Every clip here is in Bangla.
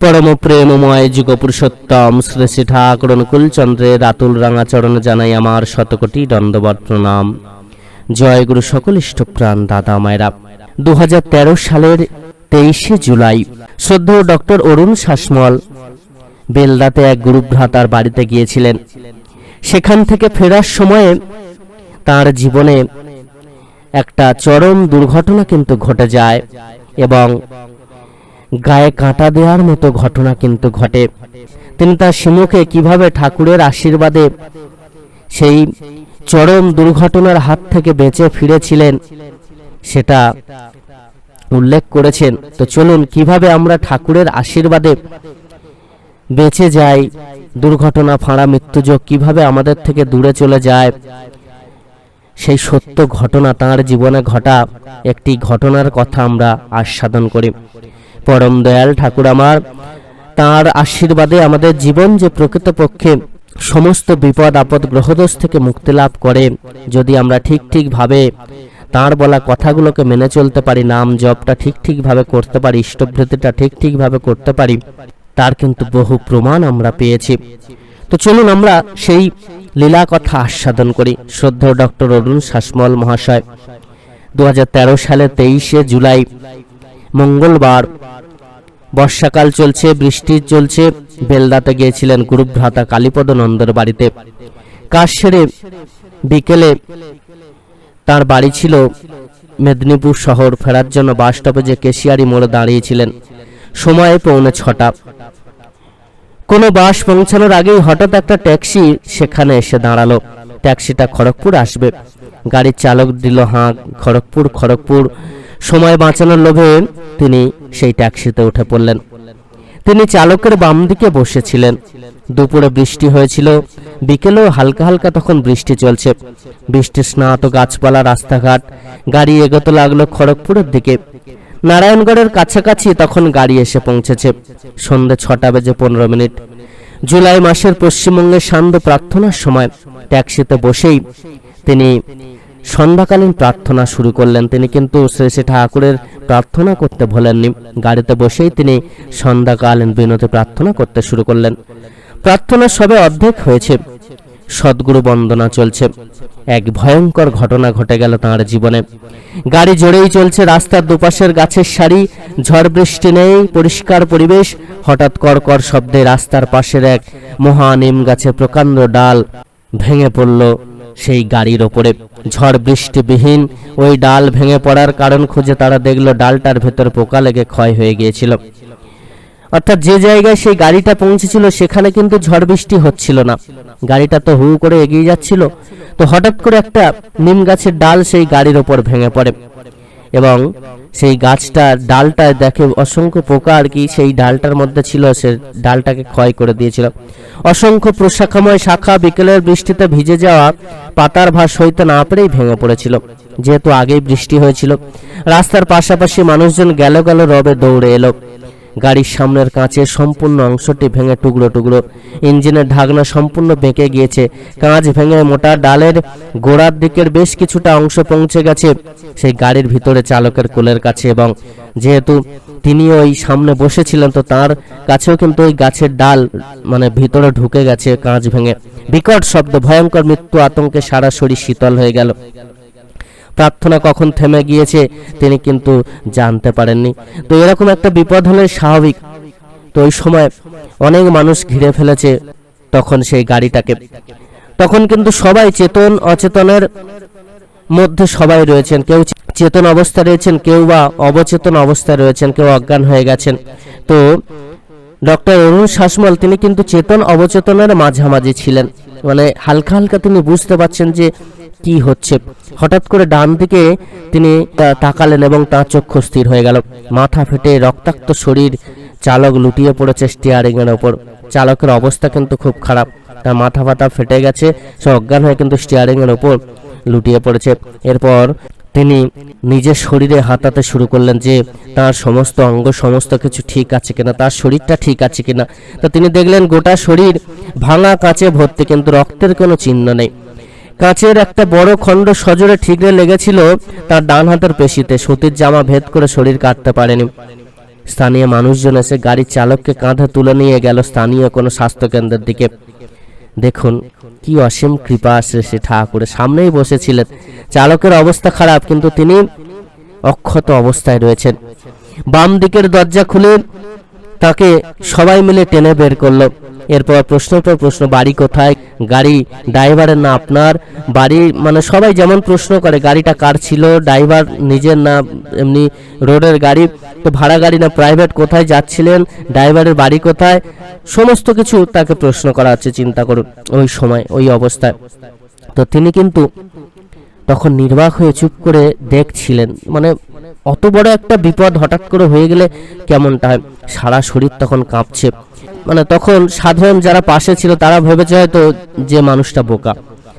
পরম প্রেমময় যুগ পুরুষোত্তম শ্রী শ্রী ঠাকুর অনুকূল চন্দ্রের রাতুল রাঙা চরণে জানাই আমার শতকোটি দণ্ডবত প্রণাম। জয় গুরু সকল ইষ্টপ্রাণ দাদা মায়েরা। দু হাজার তেরো সালের তেইশে জুলাই শ্রদ্ধ ডক্টর অরুণ শাসমল বেলদাতে এক গুরুভ্রাতার বাড়িতে গিয়েছিলেন। সেখান থেকে ফেরার সময়ে তার জীবনে একটা চরম দুর্ঘটনা কিন্তু ঘটে যায় এবং গায়ে কাঁটা দেওয়ার মতো ঘটনা কিন্তু ঘটে। তিনি তার সিমুখে কীভাবে ঠাকুরের আশীর্বাদে সেই চরম দুর্ঘটনার হাত থেকে বেঁচে ফিরেছিলেন, সেটা উল্লেখ করেছেন। তো চলুন, কীভাবে আমরা ঠাকুরের আশীর্বাদে বেঁচে যাই, দুর্ঘটনা, ফাঁড়া, মৃত্যুযোগ, কীভাবে আমাদের থেকে দূরে চলে যায় সেই সত্য ঘটনা তাঁর জীবনে ঘটা একটি ঘটনার কথা আমরা আস্বাদন করি। পরম দয়াল ঠাকুর আমার, তাঁর আশীর্বাদে আমাদের জীবন যে প্রকৃতপক্ষে সমস্ত বিপদ, আপদ, গ্রহদোষ থেকে মুক্তি লাভ করে, যদি আমরা ঠিক ঠিকভাবে তাঁর বলা কথাগুলোকে মেনে চলতে পারি, নাম জপটা ঠিক ঠিকভাবে করতে পারি ইষ্টভৃতিটা ঠিক ঠিকভাবে করতে পারি, তার কিন্তু বহু প্রমাণ আমরা পেয়েছি। তো চলুন আমরা সেই লীলা কথা আস্বাদন করি। শ্রদ্ধ ডক্টর অরুণ শাসমল মহাশয় দু সালে তেইশে জুলাই, মঙ্গলবার, বর্ষাকাল চলছে, বৃষ্টি চলছে, বেলদাতে গিয়েছিলেন গুরুভ্রাতা কালীপদ নন্দর বাড়িতে। কাজ সেরে বিকেলে তার বাড়ি ছিল মেদিনীপুর শহর, ফেরার জন্য বাস স্টপে যে কেশিয়ারি মোড়ে দাঁড়িয়েছিলেন। সময়ে পৌনে ছটা। কোনো বাস পৌঁছানোর আগেই হঠাৎ একটা ট্যাক্সি সেখানে এসে দাঁড়াল। ট্যাক্সিটা খড়গপুর আসবে। গাড়ির চালক দিল হাঁক খড়গপুর খড়গপুর। সময় বাঁচানোর লোভে তিনি সেই ট্যাক্সিতে উঠে পড়লেন। তিনি চালকের বাম দিকে বসেছিলেন। দুপুরে বৃষ্টি হয়েছিল। বিকেলেও হালকা হালকা তখন বৃষ্টি চলছে। বৃষ্টি স্নাত গাছপালা, রাস্তাঘাট, গাড়ি এগোতে লাগল খড়গপুরের দিকে। নারায়ণগড়ের কাছাকাছি তখন গাড়ি এসে পৌঁছেছে। সন্ধে ছটা বেজে পনেরো মিনিট। জুলাই মাসের পশ্চিমবঙ্গের সান্ধ্য প্রার্থনার সময় ট্যাক্সিতে বসেই তিনি সন্ধ্যাকালীন প্রার্থনা শুরু করলেন। তিনি কিন্তু শ্রী শ্রী ঠাকুরের প্রার্থনা করতে ভোলেননি। গাড়িতে বসেই তিনি সন্ধ্যাকালীন বিনতি প্রার্থনা করতে শুরু করলেন। প্রার্থনা সবে অর্ধেক হয়েছে। সদ্গুরু বন্দনা চলছে। এক ভয়ঙ্কর ঘটনা ঘটে গেল তাঁর জীবনে। গাড়ি জোরেই চলছে, রাস্তার দুপাশের গাছের সারি, ঝড় বৃষ্টি নেই, পরিষ্কার পরিবেশ, হঠাৎ করকর শব্দে রাস্তার পাশের এক মহা নিম গাছে প্রকাণ্ড ডাল ভেঙে পড়ল সেই গাড়ির ওপরে। ঝড় বৃষ্টিবিহীন ওই ডাল ভেঙে পড়ার কারণ খুঁজে তারা দেখল ডালটার ভেতর পোকা লেগে ক্ষয় হয়ে গিয়েছিল। অর্থাৎ যে জায়গায় সেই গাড়িটা পৌঁছেছিল, সেখানে কিন্তু ঝড় বৃষ্টি হচ্ছিল না। গাড়িটা তো হু করে এগিয়ে যাচ্ছিল। তো হঠাৎ করে একটা নিম গাছের ডাল সেই গাড়ির ওপর ভেঙে পড়ে এবং সেই গাছটা, ডালটা দেখে অসংখ্য পোকা আর কি সেই ডালটার মধ্যে ছিল, সে ডালটাকে ক্ষয় করে দিয়েছিল। অসংখ্য প্রশাখাময় শাখা বিকেলের বৃষ্টিতে ভিজে যাওয়া পাতার ভাস হইতে না পেরেই ভেঙে পড়েছিল। যেহেতু আগেই বৃষ্টি হয়েছিল, রাস্তার পাশাপাশি মানুষজন গেল গেল রবে দৌড়ে এলো। গাড়ির সামনের কাঁচের সম্পূর্ণ অংশটি ভেঙে টুকরো টুকরো। ইঞ্জিনের ঢাকনা সম্পূর্ণ বেঁকে গিয়েছে। কাঁচ ভেঙে মোটা ডালের গোড়ার দিকের বেশ কিছুটা অংশ পৌঁছে গেছে। সেই গাড়ির ভিতরে চালকের কোলের কাছে এবং যেহেতু তিনি ওই সামনে বসেছিলেন, তো তার কাছেও কিন্তু ওই গাছের ডাল মানে ভিতরে ঢুকে গেছে কাঁচ ভেঙে। বিকট শব্দ, ভয়ঙ্কর মৃত্যু, আতঙ্কে সারা শরীর শীতল হয়ে গেল। প্রার্থনা কখন থেমে গিয়েছে তিনি কিন্তু জানতে পারেননি। তো এরকম একটা বিপদ হলে স্বাভাবিক। তো ওই সময় অনেক মানুষ ঘিরে ফেলেছে তখন সেই গাড়িটাকে। তখন কিন্তু সবাই চেতন, অচেতনের মধ্যে সবাই রয়েছেন। কেউ চেতন অবস্থায় রয়েছেন, কেউ বা অবচেতন অবস্থায় রয়েছেন, কেউ অজ্ঞান হয়ে গেছেন। তো ডক্টর অরুণ শাসমল, তিনি কিন্তু চেতন, অবচেতনের মাঝামাঝি ছিলেন। মানে হালকা হালকা তিনি বুঝতে পারছেন যে কি হচ্ছে? হঠাৎ করে ডান দিকে তিনি তাকালেন এবং তার চক্ষু স্থির হয়ে গেল। মাথা ফেটে রক্তাক্ত শরীর চালক লুটিয়ে পড়েছে স্টিয়ারিং এর ওপর। চালকের অবস্থা কিন্তু খুব খারাপ। তার মাথা ফাতা ফেটে গেছে, সে অজ্ঞান হয়ে কিন্তু স্টিয়ারিং এর ওপর লুটিয়ে পড়েছে। এরপর তিনি নিজের শরীরে হাতাতে শুরু করলেন যে, তার সমস্ত অঙ্গ, সমস্ত কিছু ঠিক আছে কিনা, তার শরীরটা ঠিক আছে কিনা। তো তিনি দেখলেন গোটা শরীর ভাঙা কাঁচে ভর্তি, কিন্তু রক্তের কোনো চিহ্ন নেই। কাঁচের একটা বড় খণ্ড সজোরে ঠিকরে লেগেছিল তার ডান হাতের পেশিতে। সুতির জামা ভেদ করে শরীর কাটতে পারেনি। স্থানীয় মানুষজন এসে গাড়ির চালককে কাঁধে তুলে নিয়ে গেল স্থানীয় কোনো স্বাস্থ্যকেন্দ্রের দিকে। দেখুন, কি অসীম কৃপা শ্রী ঠাকুরের সামনেই বসেছিলেন। চালকের অবস্থা খারাপ, কিন্তু তিনি অক্ষত অবস্থায় রয়েছেন। বাম দিকের দরজা খুলে তাকে সবাই মিলে টেনে বের করল। এরপর প্রশ্নের পর প্রশ্ন, বাড়ি কোথায়? গাড়ি ড্রাইভারের না আপনার? বাড়ি মানে সবাই যেমন প্রশ্ন করে, গাড়িটা কার ছিল? ড্রাইভার নিজের না এমনি রোডের গাড়ি? তো ভাড়া গাড়ি না প্রাইভেট? কোথায় যাচ্ছিলেন? ড্রাইভারের বাড়ি কোথায়? সমস্ত কিছু তাকে প্রশ্ন করা হচ্ছে, চিন্তা করুন, ওই সময়, ওই অবস্থায়। তো তিনি কিন্তু তখন নির্বাক হয়ে চুপ করে দেখছিলেন। মানে অত বড় একটা বিপদ হঠাৎ করে হয়ে গেলে কেমনটা হয়? সারা শরীর তখন কাঁপছে। মানে তখন সাধারণ যারা পাশে ছিল, তারা ভেবেছে হয়তো যে মানুষটা বোকা।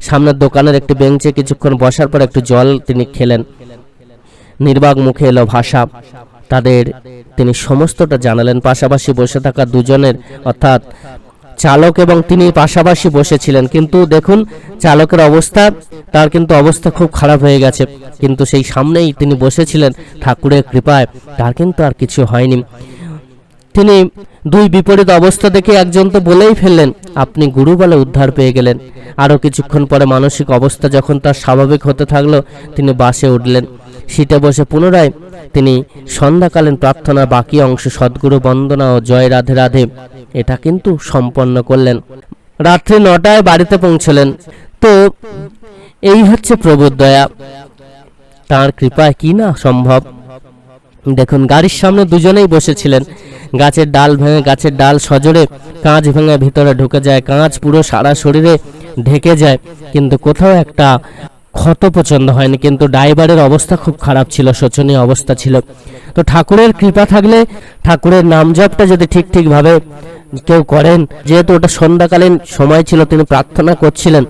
সামনের দোকানের একটি বেঞ্চে কিছুক্ষণ বসার পর একটু জল তিনি খেলেন। নির্বাক মুখে এলো ভাষা। তাদের তিনি সমস্তটা জানালেন। পাশাপাশি বসে থাকা দুজনের, অর্থাৎ চালক এবং তিনি পাশাপাশি বসেছিলেন। কিন্তু দেখুন, চালকের অবস্থা, তার কিন্তু অবস্থা খুব খারাপ হয়ে গেছে। কিন্তু সেই সামনেই তিনি বসেছিলেন ঠাকুরের কৃপায়। তার কিন্তু আর কিছু হয়নি। তিনি দুই বিপরীত অবস্থা দেখে একজন তো বলেই ফেললেন, আপনি গুরু বলে উদ্ধার পেয়ে গেলেন। আরও কিছুক্ষণ পরে মানসিক অবস্থা যখন তার স্বাভাবিক হতে থাকল, তিনি বাসে উঠলেন। সিটে বসে পুনরায় তিনি সন্ধ্যাকালীন প্রার্থনার বাকি অংশ সদ্গুরু বন্দনা ও জয় রাধে রাধে এটা কিন্তু সম্পন্ন করলেন। রাত্রি নটায় বাড়িতে পৌঁছলেন। তো এই হচ্ছে প্রভুর দয়া। তার কৃপায় কি না সম্ভব? দেখুন, গাড়ির সামনে দুজনেই বসেছিলেন। গাছের ডাল ভেঙে গাছের ডাল সজোরে, কাঁচ ভেঙে ভিতরে ঢুকে যায়, কাঁচ পুরো সারা শরীরে ঢেকে যায়। কিন্তু কোথাও একটা ক্ষত পছন্দ হয়নি, কিন্তু ড্রাইভারের অবস্থা খুব খারাপ ছিল, শোচনীয় অবস্থা ছিল। তো ঠাকুরের কৃপা থাকলে ঠাকুরের নাম জপটা যদি ঠিক ঠিকভাবে কেউ করেন। যেহেতু ওটা সন্ধ্যাকালীন সময় ছিল, তিনি প্রার্থনা করছিলেন।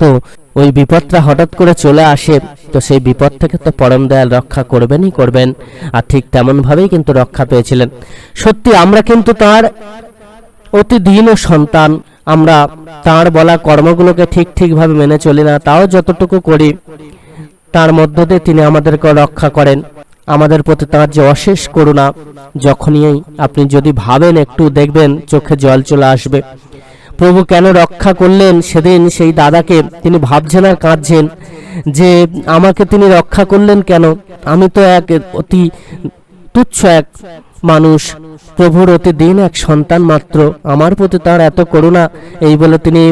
তো ওই বিপদটা হঠাৎ করে চলে আসে, তো সেই বিপদ থেকে তো পরম দয়াল রক্ষা করবেনই করবেন। আর ঠিক তেমন ভাবেই কিন্তু রক্ষা পেয়েছিলেন। সত্যি, আমরা কিন্তু তার অতি দীন সন্তান। আমরা তার বলা কর্মগুলোকে ঠিক ঠিকভাবে মেনে চলি না, তাও যতটুকু করি, তার মধ্য দিয়ে তিনি আমাদেরকে রক্ষা করেন। আমাদের প্রতি তার যে অশেষ করুণা, যখনই আপনি যদি ভাবেন একটু দেখবেন চোখে জল চলে আসবে। প্রভু কেন রক্ষা করলেন সেদিন সেই দাদাকে তিনি ভাবছেন আর কাঁদছেন যে আমাকে তিনি রক্ষা করলেন কেন? আমি তো এক অতি তুচ্ছ এক মানুষ, প্রভুর অতি দিন এক সন্তান মাত্র। আমার প্রতি তার এত করুণা, এই বলে তিনি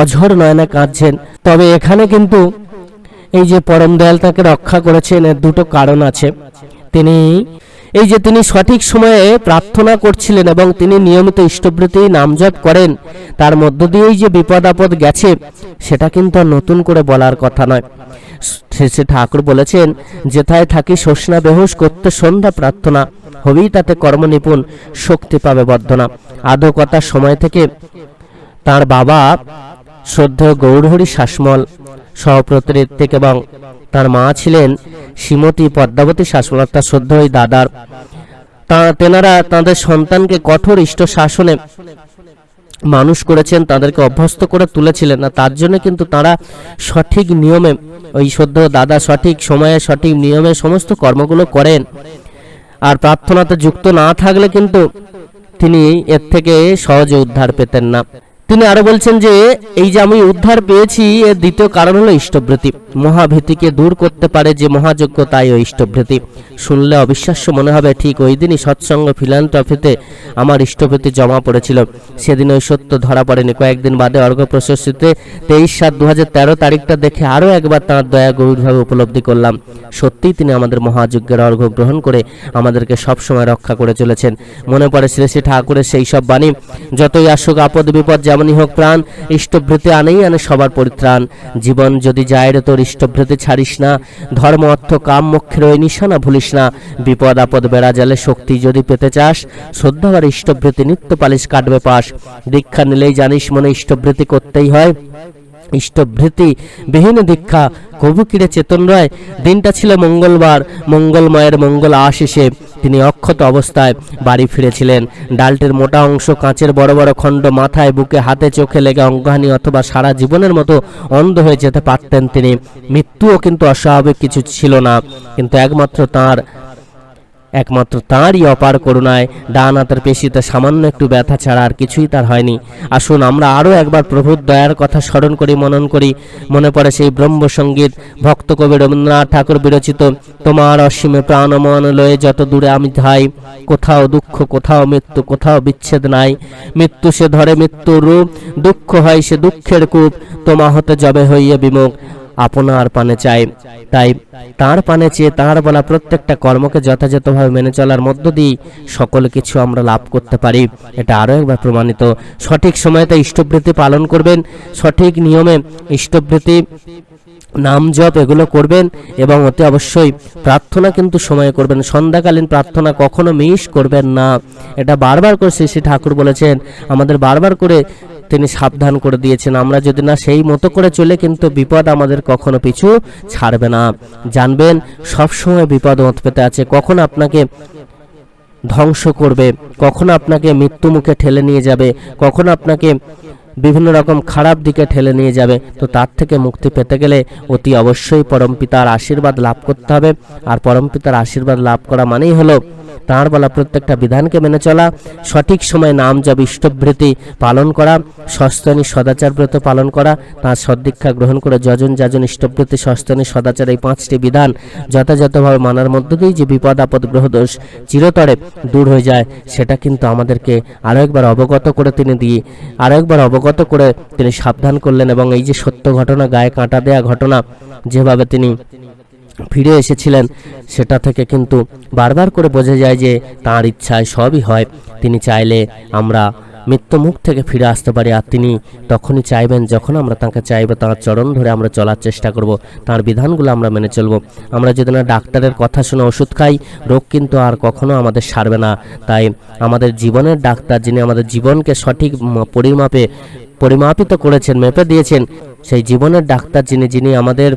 অঝর নয়না কাঁদছেন। তবে এখানে কিন্তু এই যে পরম দয়াল তাকে রক্ষা করেছেন, এর দুটো কারণ আছে। তিনি, এই যে তিনি সঠিক সময়ে প্রার্থনা করছিলেন এবং তিনি নিয়মিত ইষ্টবৃত্তি নামজপ করেন, তার মধ্য দিয়েই যে বিপদ আপদ গেছে, সেটা কিন্তু নতুন করে বলার কথা নয়। শেষে ঠাকুর বলেছেন, যেথায় থাকি শোষণা বেহুশ করতে সন্ধ্যা প্রার্থনা, হবেই তাতে কর্মনিপুণ শক্তি পাবে বর্ধনা। আদকতার সময় থেকে তার বাবা শ্রদ্ধেয় গৌরহরি শাসমল সহপ্রতিনিধিক এবং তার মা ছিলেন শ্রীমতী পদ্মাবতী শাসমল অর্থাৎ শ্রদ্ধেয় দাদার তেনারা তাদের সন্তানকে কঠোর ইষ্ট শাসনে মানুষ করেছেন, তাদেরকে অভ্যস্ত করে তুলেছিলেন না তার জন্য কিন্তু তারা সঠিক নিয়মে ওই সদ্য দাদা সঠিক সময়ে সঠিক নিয়মে সমস্ত কর্মগুলো করেন। আর প্রার্থনাতে যুক্ত না থাকলে কিন্তু তিনি এর থেকে সহজে উদ্ধার পেতেন না। তিনি আরও বলছেন যে, এই যে আমি উদ্ধার পেয়েছি, এর দ্বিতীয় কারণ হলো ইষ্টভৃতি মহাভীতিকে দূর করতে পারে যে মহাযজ্ঞ, তাই ওই ইষ্টভৃতি শুনলে অবিশ্বাস্য মনে হবে, ঠিক ওই দিনই সৎসঙ্গ ফিলান্ট্রফিতে আমার ইষ্টভৃতি জমা পড়েছিল। সেদিন ওই সত্য ধরা পড়েনি। কয়েকদিন বাদে অর্ঘ প্রশস্তিতে তেইশ সাত দু তারিখটা দেখে আরও একবার তাঁর দয়া গভীরভাবে উপলব্ধি করলাম। সত্যিই তিনি আমাদের মহাযজ্ঞের অর্ঘ গ্রহণ করে আমাদেরকে সবসময় রক্ষা করে চলেছেন। মনে পড়ে শ্রী শ্রী ঠাকুরের সেই সব বাণী, যতই আসুক আপদ বিপদ যেমনই হোক প্রাণ, ইষ্টভৃতি আনেই আনে সবার পরিত্রাণ। জীবন যদি যায় রে তোর, ইষ্টভৃতি ছাড়িস না। ধর্ম, অর্থ, কাম, মোক্ষের ওই নিশানা ভুলিস না। বিপদ, আপদ, বেড়া, জালে শক্তি যদি পেতে চাস শ্রদ্ধাবার ইষ্টভৃতি নিত্য পালিশ কাটবে পাশ দীক্ষা নিলেই জানিস মনে ইষ্টভৃতি করতেই হয়। ইষ্টভৃতি বিহীন দীক্ষা, কবু কিরে চেতন রয়? দিনটা ছিল মঙ্গলবার, মঙ্গলময়ের মঙ্গল আশিসে। তিনি অক্ষত অবস্থায় বাড়ি ফিরেছিলেন। ডালটির মোটা অংশ কাঁচের বড় বড় খণ্ড মাথায় বুকে, হাতে চোখে লেগে অঙ্গহানি অথবা সারা জীবনের মতো অন্ধ হয়ে যেতে পারতেন তিনি। মৃত্যুও কিন্তু অস্বাভাবিক কিছু ছিল না, কিন্তু একমাত্র তার একমাত্র তাঁরই অপার করুণায় ডান হাতের পেশিতে সামান্য একটু ব্যথা ছাড়া আর কিছুই তার হয়নি। আসুন, আমরা আরও একবার প্রভুর দয়ার কথা স্মরণ করি, মনন করি। মনে পড়ে সেই ব্রহ্মসঙ্গীত ভক্ত কবি রবীন্দ্রনাথ ঠাকুর বিরচিত, তোমার অসীমে প্রাণ মন লয়ে যত দূরে আমি ধাই, কোথাও দুঃখ, কোথাও মৃত্যু, কোথাও বিচ্ছেদ নাই। মৃত্যু সে ধরে মৃত্যুর রূপ, দুঃখ হয় সে দুঃখের কূপ, তোমা হতে যবে হইয়ে বিমুখ। আপনার পানে চাই। তাই তার পানে চেয়ে তার বলা প্রত্যেকটা কর্মকে যথাযথভাবে মেনে চলার মধ্য দিয়ে সকল কিছু আমরা লাভ করতে পারি। এটা আরও একবার প্রমাণিত। সঠিক সময়তে ইষ্টবৃত্তি পালন করবেন, সঠিক নিয়মে ইষ্টবৃত্তি, নাম জপ এগুলো করবেন এবং অতি অবশ্যই প্রার্থনা কিন্তু সময়ে করবেন। সন্ধ্যাকালীন প্রার্থনা কখনো মিস করবেন না। এটা বারবার করে শ্রী শ্রী ঠাকুর বলেছেন, আমাদের বারবার করে তিনি সাবধান করে দিয়েছেন। আমরা যদি না সেই মতো করে চলে, কিন্তু বিপদ আমাদের কখনো পিছু ছাড়বে না। জানবেন, সবসময় বিপদ ওঁত পেতে আছে। কখন আপনাকে ধ্বংস করবে? কখন আপনাকে মৃত্যু মুখে ঠেলে নিয়ে যাবে? কখন আপনাকে বিভিন্ন রকম খারাপ দিকে ঠেলে নিয়ে যাবে? তো তার থেকে মুক্তি পেতে গেলে অতি অবশ্যই পরমপিতার আশীর্বাদ লাভ করতে হবে। আর পরমপিতার আশীর্বাদ লাভ করা মানেই হলো তাঁর বলা প্রত্যেকটা বিধানকে মেনে চলা, সঠিক সময় নাম জপ, ইষ্টভৃতি পালন করা, সস্তনী সদাচার ব্রত পালন করা, তাঁর সদ্দীক্ষা গ্রহণ করে যজন যাজন ইষ্টভৃতি, সস্তনী সদাচার এই পাঁচটি বিধান যথাযথভাবে মানার মধ্য দিয়েই যে বিপদ আপদ গ্রহদোষ চিরতরে দূর হয়ে যায়, সেটা কিন্তু আমাদেরকে আরও একবার অবগত করে তিনি দিয়ে, আরও একবার অবগত করে তিনি সাবধান করলেন এবং এই যে সত্য ঘটনা, গায়ে কাঁটা দেয়া ঘটনা, যেভাবে তিনি ফিরে এসেছিলেন। সেটা থেকে কিন্তু বারবার করে বোঝা যায় যে তাঁর ইচ্ছায় সবই হয়। তিনি চাইলে আমরা মৃত্যুমুখ থেকে ফিরে আসতে পারি আর তিনি তখনই চাইবেন যখন আমরা তাকে চাইব, তাঁর চরণ ধরে আমরা চলার চেষ্টা করব, তাঁর বিধানগুলো আমরা মেনে চলব। আমরা যদি না ডাক্তারের কথা শুনে ওষুধ খাই, রোগ কিন্তু আর কখনো আমাদের সারবে না। তাই আমাদের জীবনের ডাক্তার যিনি আমাদের জীবনকে সঠিক পরিমাপে, পরিমাপিত করেছেন, মেপে দিয়েছেন, সেই জীবনের ডাক্তার যিনি যিনি আমাদের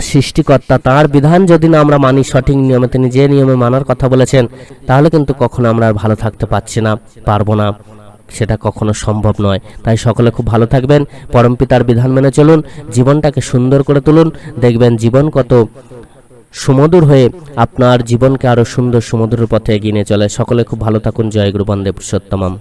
সৃষ্টিকর্তা, তার বিধান যদি না আমরা মানি, সঠিক নিয়মে তিনি যে নিয়মে মানার কথা বলেছেন, তাহলে কিন্তু কখনো আমরা আর ভালো থাকতে পারছি না, পারব না। সেটা কখনো সম্ভব নয়। তাই সকলে খুব ভালো থাকবেন পরমপিতার বিধান মেনে চলুন, জীবনটাকে সুন্দর করে তুলুন, দেখবেন জীবন কত সুমধুর হয়ে আপনার জীবনকে আরও সুন্দর সুমধুর পথে এগিয়ে নিয়ে চলে। সকলে খুব ভালো থাকুন। জয় গুরু বন্দে পুরুষোত্তমম।